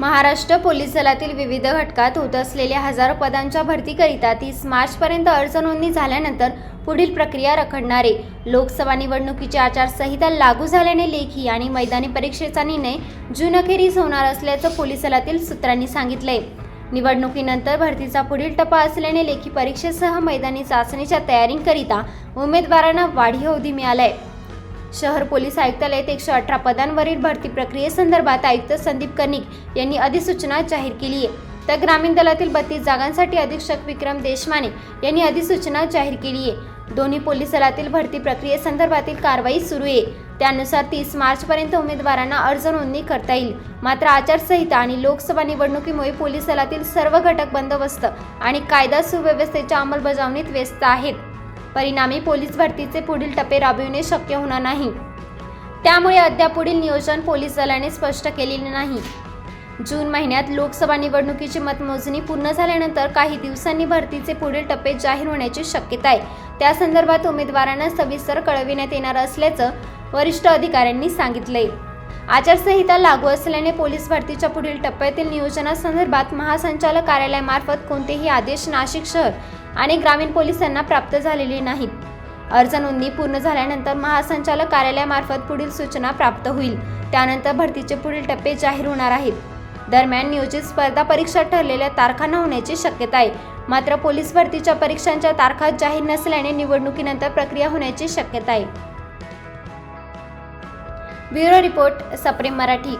Maharashtra police दलातील विविध घटकात होत असलेल्या हजारो पदांच्या भरतीकरिता तीस मार्चपर्यंत अर्ज नोंदणी झाल्यानंतर पुढील प्रक्रिया रखडणारे. लोकसभा निवडणुकीची आचारसंहिता लागू झाल्याने लेखी आणि मैदानी परीक्षेचा निर्णय जून अखेरीस होणार असल्याचं पोलीस दलातील सूत्रांनी सांगितलंय. निवडणुकीनंतर भरतीचा पुढील टप्पा असल्याने लेखी परीक्षेसह मैदानी चाचणीच्या तयारीकरिता उमेदवारांना वाढीव अवधी मिळालाय. शहर पोलीस आयुक्तालयात एकशे अठरा पदांवरील भरती प्रक्रियेसंदर्भात आयुक्त संदीप कर्णिक यांनी अधिसूचना जाहीर केली आहे. तर ग्रामीण दलातील बत्तीस जागांसाठी अधीक्षक विक्रम देशमाने यांनी अधिसूचना जाहीर केली आहे. दोन्ही पोलीस दलातील भरती प्रक्रियेसंदर्भातील कारवाई सुरू आहे. त्यानुसार तीस मार्चपर्यंत उमेदवारांना अर्ज नोंदणी करता येईल. मात्र आचारसंहिता आणि लोकसभा निवडणुकीमुळे पोलीस दलातील सर्व घटक बंदोबस्त आणि कायदा सुव्यवस्थेच्या अंमलबजावणीत व्यस्त आहेत. परिणामी पोलीस भरतीचे पुढील टप्पे राबविणे शक्य होणार नाही. त्यामुळे अद्याप पुढील नियोजन पोलीस दलाने स्पष्ट केलेले नाही. जून महिन्यात लोकसभा निवडणुकीची मतमोजणी पूर्ण झाल्यानंतर काही दिवसांनी भरतीचे पुढील टप्पे जाहीर होण्याची शक्यता आहे. त्या संदर्भात उमेदवारांना सविस्तर कळविण्यात येणार असल्याचं वरिष्ठ अधिकाऱ्यांनी सांगितले आचारसंहिता लागू असल्याने पोलीस भरतीच्या पुढील टप्प्यातील नियोजनासंदर्भात महासंचालक कार्यालयामार्फत कोणतेही आदेश नाशिक शहर आणि ग्रामीण पोलिसांना प्राप्त झालेली नाहीत. अर्ज नोंदणी पूर्ण झाल्यानंतर महासंचालक कार्यालयामार्फत पुढील सूचना प्राप्त होईल. त्यानंतर भरतीचे पुढील टप्पे जाहीर होणार आहेत. दरम्यान नियोजित स्पर्धा परीक्षा ठरलेल्या तारखांना होण्याची शक्यता आहे. मात्र पोलीस भरतीच्या परीक्षांच्या तारखा जाहीर नसल्याने निवडणुकीनंतर प्रक्रिया होण्याची शक्यता आहे. ब्युरो रिपोर्ट सप्रेम मराठी.